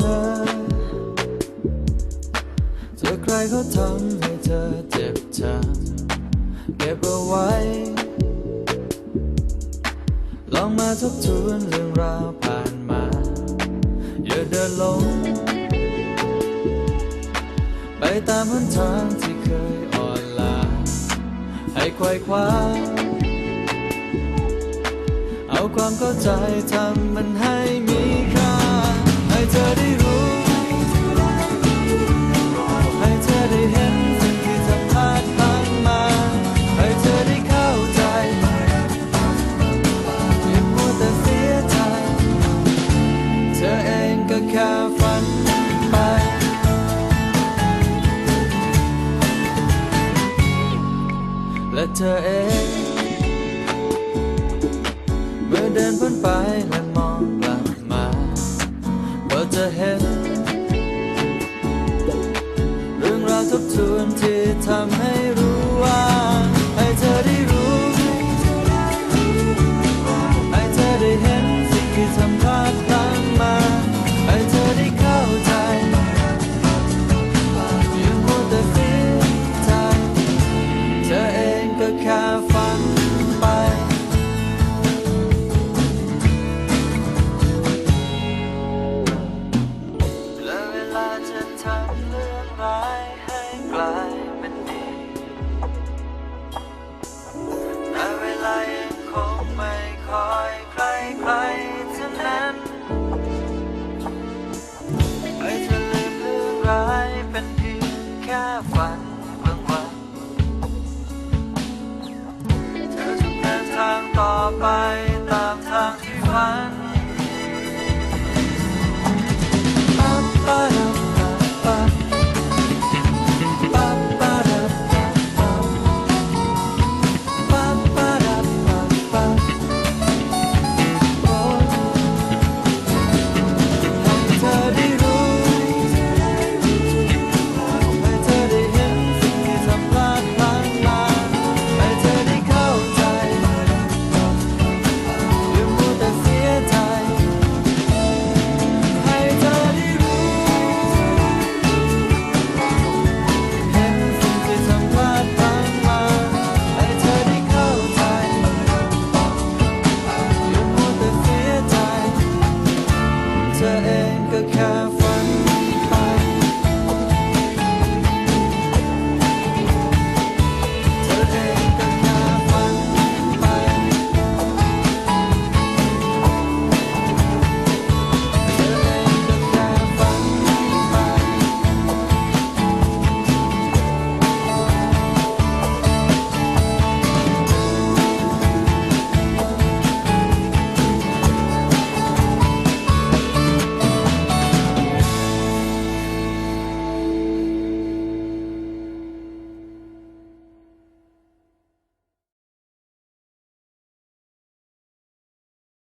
ธอเจอใครเขาทำให้เธอเจ็บช้ำเก็บเอาไว้ ลองมาทบทวนเรื่องราวผ่านมา อย่าเดินหลง ไปตามหนทางที่เคยอ่อนล้าให้ไขว่คว้าเอาความเข้าใจทำมันให้มี เธอได้รู้ให้เธอได้เห็นสิ่งที่เธอพลาดพลั้งมาให้เธอได้เข้าใจอย่ามัวแต่เสียใจ เธอเองก็แค่ฝันไป และเธอเอง เมื่อเดินพ้นไปและ ทบทวนที่ทำให้รู้ว่า ค่ฝันกลางวันเธอจะเดินทางต่อไป อย่